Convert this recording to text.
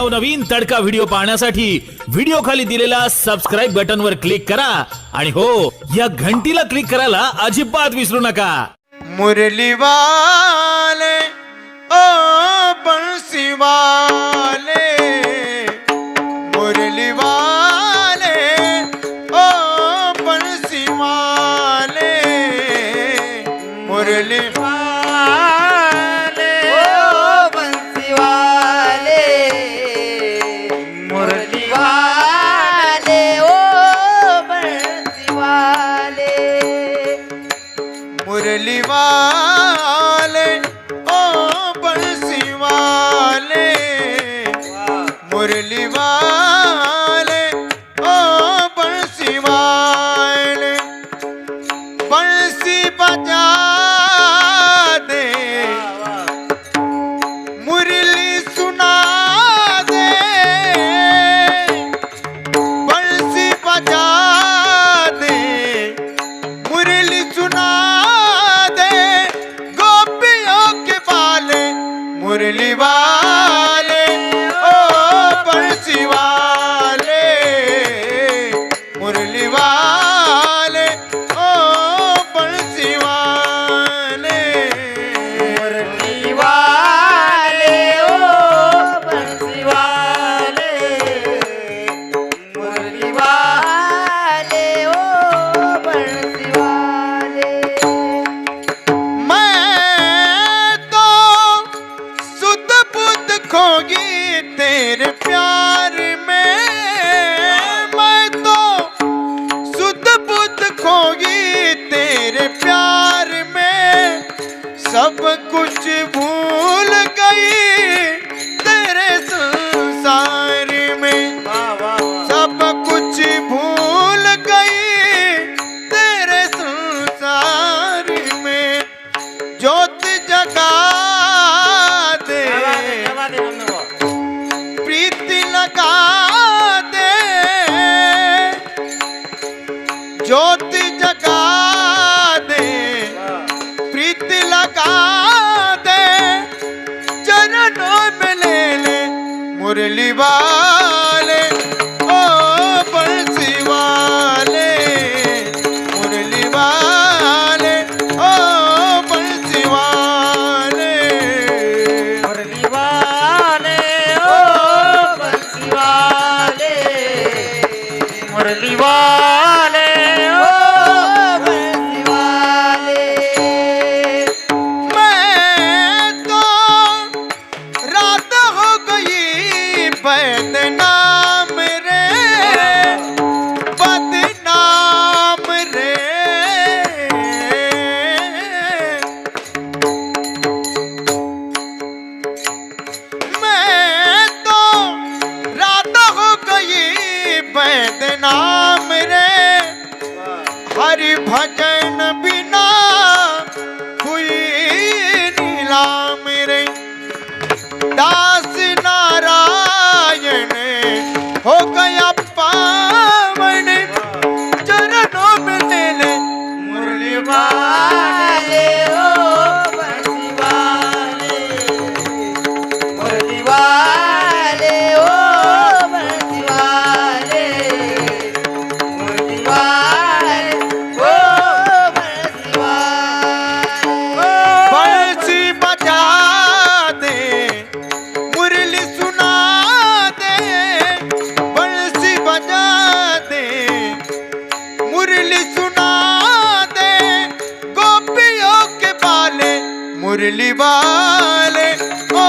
नवनवीन तडका वीडियो पाहण्यासाठी व्हिडिओ खाली दिलेल्या सबस्क्राईब बटन वर क्लिक करा आणि हो, या घंटीला क्लिक करायला अजिबात विसरू नका. मुरली वाले ओ बंसी वाले मुरली वाले वाले ओ बंसी वाले मुरली वाले खोगी तेरे प्यार में। मैं तो सुध बुद्ध खोगी तेरे प्यार में। सब कुछ भूल गई तेरे संसार में। सब कुछ भूल गई तेरे संसार में। ज्योत जगा por ele vai. नाम रे। हरि भजन बिना हुई नीलाम रे। दा മുരളിബാലെ ഓ